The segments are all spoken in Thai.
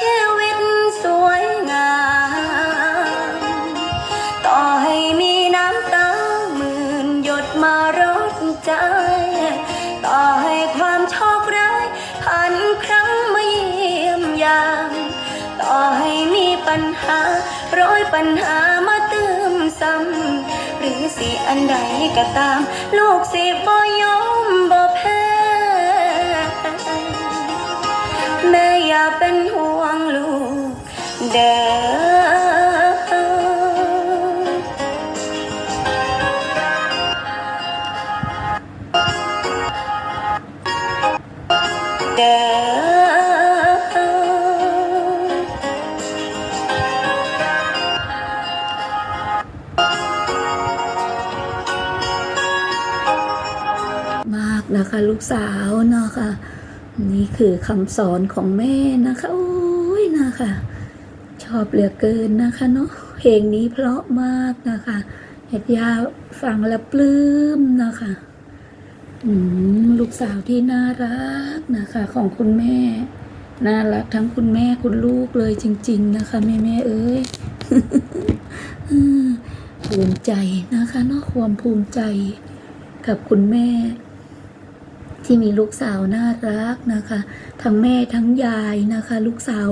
ชีวิตสวยงาม ต่อให้มีน้ำตาหมื่นหยดมารดใจ ต่อให้ความโชคร้ายพันครั้งมาเยี่ยมยาม ต่อให้มีปัญหาร้อยปัญหามาเติมซ้ำหรือสิอันใดก็ตาม ลูกสิบ่ยอมบ่แพ้ เด้อมากนะคะลูกสาวเนาะค่ะ นี่คือคำสอนของแม่นะคะ โอ้ยนะคะ ชอบเหลือเกินนะคะเนาะเพลงนี้เพราะมากนะคะเฮ็ดยาฟังแล้วปลื้มนะคะ ลูกสาวที่น่ารักนะคะ ของคุณแม่ น่ารักทั้งคุณแม่คุณลูกเลยจริง ๆ นะคะ แม่แม่ๆเอ้ยภูมิใจนะคะเนาะความภูมิใจกับคุณแม่ ที่มีลูกสาวน่ารักนะคะ ทั้งแม่ทั้งยายนะคะ ลูกสาว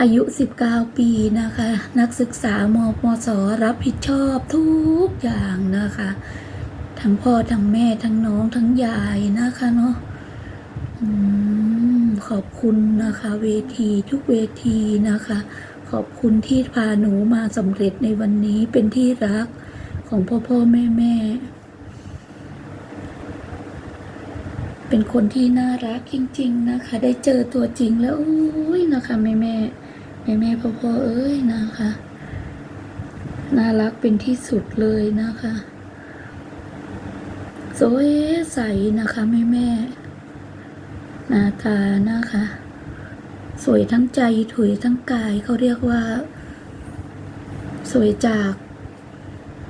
อายุ 19 ปีนะคะ นักศึกษามมสรับผิดชอบทุกอย่างนะคะ ทั้งพ่อทั้งแม่ทั้งน้องทั้งยายนะคะเนาะอขอบคุณนะคะ เวทีทุกเวทีนะคะ ขอบคุณที่พาหนูมาสำเร็จในวันนี้เป็นที่รักของพ่อพ่อแม่แม่เป็นคนที่น่ารักจริง ๆ นะคะ ได้เจอตัวจริงแล้วโอ้ยนะคะแม่แม่แม่แม่พ่อพ่อเอ้ยนะคะ น่ารักเป็นที่สุดเลยนะคะ สวยใสนะคะแม่แม่หน้าตานะคะ สวยทั้งใจถวยทั้งกายเขาเรียกว่า สวยจาก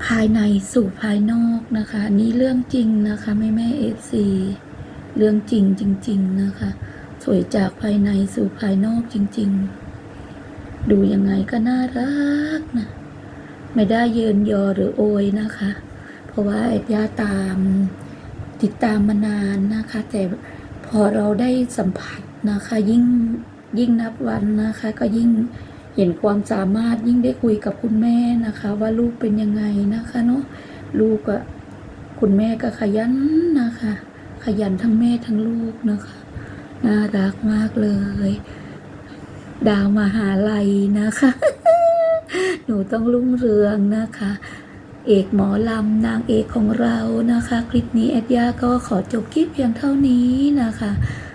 ภายในสู่ภายนอกนะคะนนี่เรื่องจริงนะคะแม่แม่เอฟซีเรื่องจริงจริง ๆนะคะ สวยจากภายในสู่ภายนอกจริง ๆ ดูยังไงก็น่ารักนะ ไม่ได้เยินยอหรือโอยนะคะ เพราะว่าแอดย่าตามติดตามมานานนะคะ แต่พอเราได้สัมผัสนะคะ ยิ่งยิ่งนับวันนะคะ ก็ยิ่งเห็นความสามารถยิ่งได้คุยกับคุณแม่นะคะ ว่าลูกเป็นยังไงนะคะเนาะลูกอะคุณแม่ก็ขยันนะคะ ขยันทั้งแม่ทั้งลูกนะคะน่ารักมากเลย ดาวมหาลัยนะคะ หนูต้องรุ่งเรืองนะคะ เอกหมอลำนางเอกของเรานะคะ คลิปนี้แอดยาก็ขอจบคลิปเพียงเท่านี้นะคะ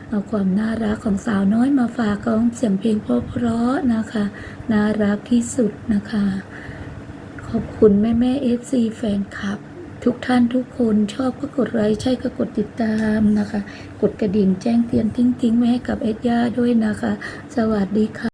เอาความน่ารักของสาวน้อยมาฝากกองเสียงเพลงเพราะๆนะคะ น่ารักที่สุดนะคะ ขอบคุณแม่แม่เอฟซีแฟนคลับ ทุกท่านทุกคนชอบก็กดไลค์ใช่ก็กดติดตามนะคะ กดกระดิ่งแจ้งเตือนทิ้งๆไว้ให้กับเอ็ดย่าด้วยนะคะ สวัสดีค่ะ